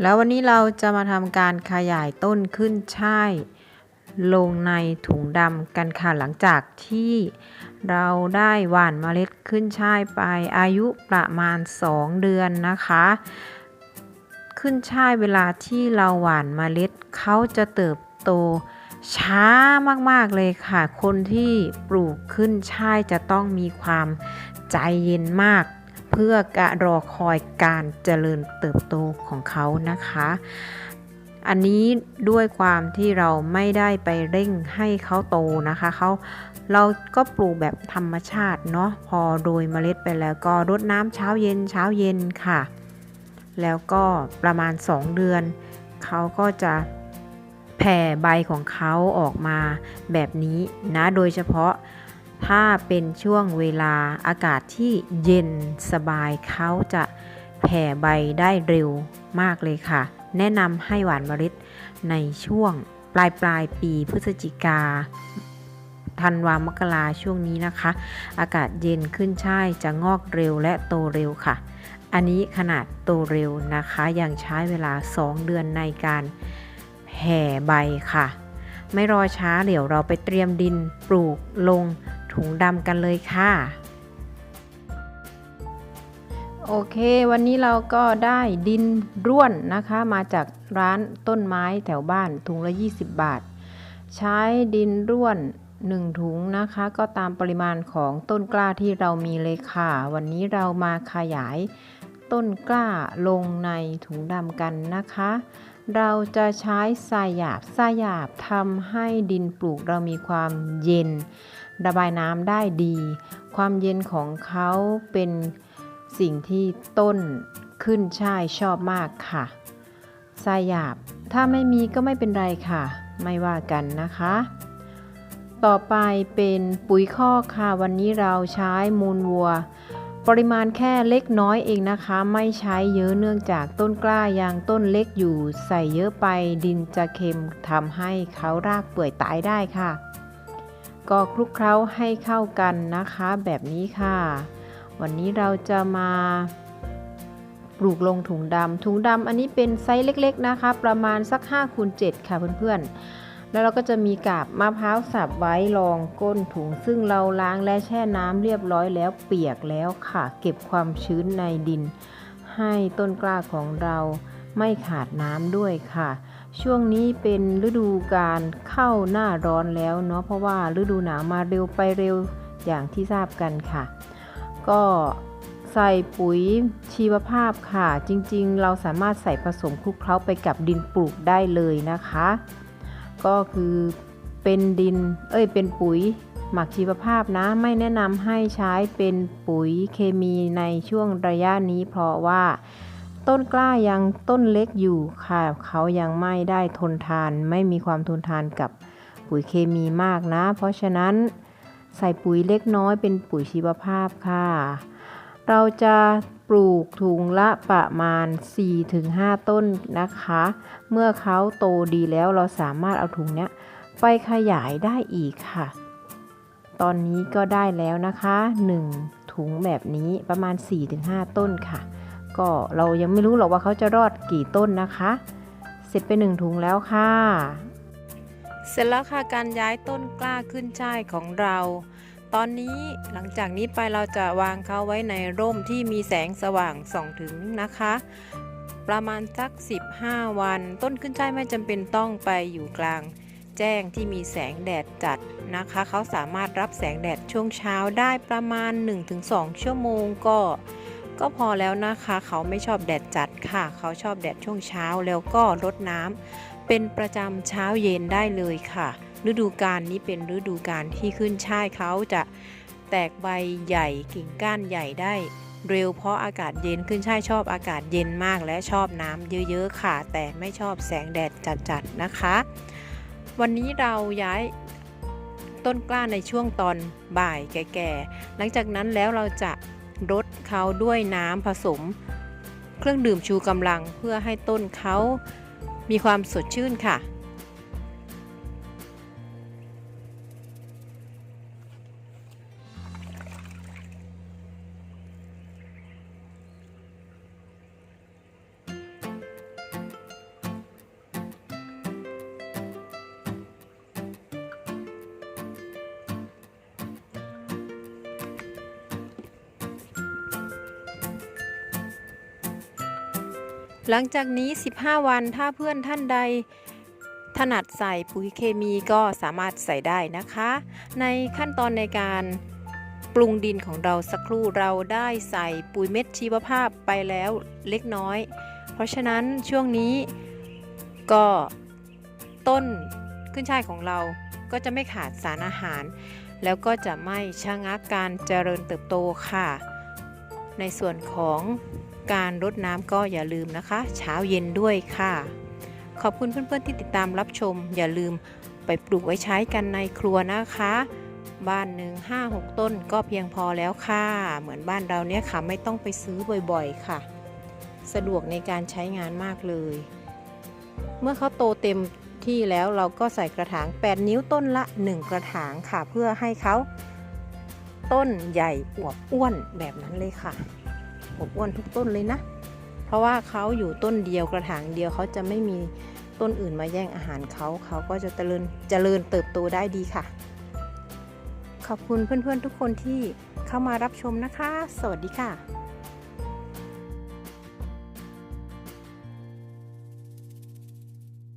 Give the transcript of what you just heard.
แล้ววันนี้เราจะมาทำการขยายต้นขึ้นช่ายลงในถุงดำกันค่ะหลังจากที่เราได้หว่านเมล็ดขึ้นช่ายไปอายุประมาณ 2 เดือนนะคะ ขึ้นช่ายเวลาที่เราหว่านเมล็ดเขาจะเติบโตช้ามากๆเลยค่ะ คนที่ปลูกขึ้นช่ายจะต้องมีความใจเย็นมาก เพื่อกะรอคอยการเจริญเติบโตของเขานะคะ อันนี้ด้วยความที่เราไม่ได้ไปเร่งให้เขาโตนะคะเขาเราก็ปลูกแบบธรรมชาติเนาะพอโดยเมล็ดไปแล้วก็รดน้ำเช้าเย็นเช้าเย็นค่ะ แล้วก็ประมาณ 2 เดือน เขาก็จะแผ่ใบของเขาออกมาแบบนี้นะโดยเฉพาะ ถ้าเป็นช่วงเวลาอากาศที่เย็นสบายเขาจะแผ่ใบได้เร็วมากเลยค่ะ แนะนำให้หว่านเมล็ดในช่วงปลายปลายปีพฤศจิกาธันวามกราช่วงนี้นะคะ อากาศเย็นขึ้นช่ายจะงอกเร็วและโตเร็วค่ะ อันนี้ขนาดโตเร็วนะคะยังใช้เวลา 2 เดือนในการแผ่ใบค่ะ ไม่รอช้าเดี๋ยวเราไปเตรียมดินปลูกลง ถุงดำกันเลยค่ะ โอเค วันนี้เราก็ได้ดินร่วนนะคะ มาจากร้านต้นไม้แถวบ้านถุงละ 20 บาท ใช้ดินร่วน 1 ถุงนะคะ ก็ตามปริมาณของต้นกล้าที่เรามีเลยค่ะ วันนี้เรามาขยายต้นกล้าลงในถุงดำกันนะคะ เราจะใช้ทรายหยาบทรายหยาบทำให้ดินปลูกเรามีความเย็น ระบายน้ำได้ดี ความเย็นของเขาเป็นสิ่งที่ต้นขึ้นช่ายชอบมากค่ะทรายหยาบถ้าไม่มีก็ไม่เป็นไรค่ะ ไม่ว่ากันนะคะ ต่อไปเป็นปุ๋ยคอกค่ะวันนี้เราใช้มูลวัว ปริมาณแค่เล็กน้อยเองนะคะ ไม่ใช้เยอะเนื่องจากต้นกล้ายังต้นเล็กอยู่ใส่เยอะไปดินจะเค็มทำให้เขารากเปื่อยตายได้ค่ะ ก็คลุกเคล้าให้เข้ากันนะคะแบบนี้ค่ะ วันนี้เราจะมาปลูกลงถุงดำถุงดำอันนี้เป็นไซส์เล็ก ๆนะคะ ประมาณสัก5คูณ7ค่ะเพื่อนๆ แล้วเราก็จะมีกาบมะพร้าวสับไว้รองก้นถุง ซึ่งเราล้างและแช่น้ำเรียบร้อยแล้วเปียกแล้วค่ะ เก็บความชื้นในดิน ให้ต้นกล้าของเราไม่ขาดน้ำด้วยค่ะ ช่วงนี้เป็นฤดูการเข้าหน้าร้อนแล้วเนาะเพราะว่าฤดูหนาวมาเร็วไปเร็วอย่างที่ทราบกันค่ะ ก็ใส่ปุ๋ยชีวภาพค่ะ จริงๆ เราสามารถใส่ผสมคลุกเคล้าไปกับดินปลูกได้เลยนะคะ ก็คือเป็นดิน เอ้ย เป็นปุ๋ย หมักชีวภาพนะ ไม่แนะนำให้ใช้เป็นปุ๋ยเคมีในช่วงระยะนี้ เพราะว่าต้นกล้ายังต้นเล็กอยู่ค่ะ เขายังไม่ได้ทนทาน ไม่มีความทนทานกับปุ๋ยเคมีมากนะ เพราะฉะนั้นใส่ปุ๋ยเล็กน้อยเป็นปุ๋ยชีวภาพค่ะ เราจะ ปลูกถุงละประมาณ 4-5 ต้นนะคะ เมื่อเขาโตดีแล้วเราสามารถเอาถุงเนี้ยไปขยายได้อีกค่ะ ตอนนี้ก็ได้แล้วนะคะ 1 ถุงแบบนี้ประมาณ 4-5 ต้นค่ะ ก็เรายังไม่รู้หรอกว่าเขาจะรอดกี่ต้นนะคะ เสร็จไปหนึ่งถุงแล้วค่ะ เสร็จแล้วค่ะการย้ายต้นกล้าขึ้นช่ายของเรา ตอนนี้หลังจากนี้ไปเราจะวางเขาไว้ในร่มที่มีแสงสว่างส่องถึงนะคะ ประมาณสัก 15 วัน ต้นขึ้นช่ายไม่จำเป็นต้องไปอยู่กลาง แจ้งที่มีแสงแดดจัดนะคะ เขาสามารถรับแสงแดดช่วงเช้าได้ประมาณ 1-2 ชั่วโมงก็ ก็พอแล้วนะคะ เขาไม่ชอบแดดจัดค่ะ เขาชอบแดดช่วงเช้าแล้วก็รดน้ำเป็นประจำเช้าเย็นได้เลยค่ะ ฤดูกาลนี้เป็นฤดูกาลที่ขึ้นช่ายเขาจะแตกใบใหญ่กิ่งก้านใหญ่ได้เร็วเพราะอากาศเย็นขึ้นช่ายชอบอากาศเย็นมากและชอบน้ำเยอะๆค่ะ แต่ไม่ชอบแสงแดดจัดๆนะคะ วันนี้เราย้ายต้นกล้าในช่วงตอนบ่ายแก่ๆ หลังจากนั้นแล้วเราจะรดเขาด้วยน้ำผสม เครื่องดื่มชูกำลังเพื่อให้ต้นเขามีความสดชื่นค่ะ หลังจากนี้ 15 วันถ้าเพื่อนท่านใด ถนัดใส่ปุ๋ยเคมีก็สามารถใส่ได้นะคะ ในขั้นตอนในการปรุงดินของเราสักครู่เราได้ใส่ปุ๋ยเม็ดชีวภาพไปแล้วเล็กน้อย เพราะฉะนั้นช่วงนี้ก็ต้นขึ้นช่ายของเราก็จะไม่ขาดสารอาหาร แล้วก็จะไม่ชะงักการเจริญเติบโตค่ะ ในส่วนของ การรดน้ำก็อย่าลืมนะคะ เช้าเย็นด้วยค่ะ ขอบคุณเพื่อนๆที่ติดตามรับชม อย่าลืมไปปลูกไว้ใช้กันในครัวนะคะ บ้านหนึ่งห้าหกต้นก็เพียงพอแล้วค่ะ เหมือนบ้านเราเนี่ยค่ะไม่ต้องไปซื้อบ่อยๆค่ะ สะดวกในการใช้งานมากเลย เมื่อเขาโตเต็มที่แล้วเราก็ใส่กระถาง 8 นิ้วต้นละ 1 กระถางค่ะ เพื่อให้เขาต้นใหญ่อวบอ้วนแบบนั้นเลยค่ะ อบอ้วนทุกต้นเลยนะ เพราะว่าเขาอยู่ต้นเดียวกระถางเดียวเขาจะไม่มีต้นอื่นมาแย่งอาหารเขาเขาก็จะเจริญเจริญเติบโตได้ดีค่ะ ขอบคุณเพื่อนๆทุกคนที่เข้ามารับชมนะคะ สวัสดีค่ะ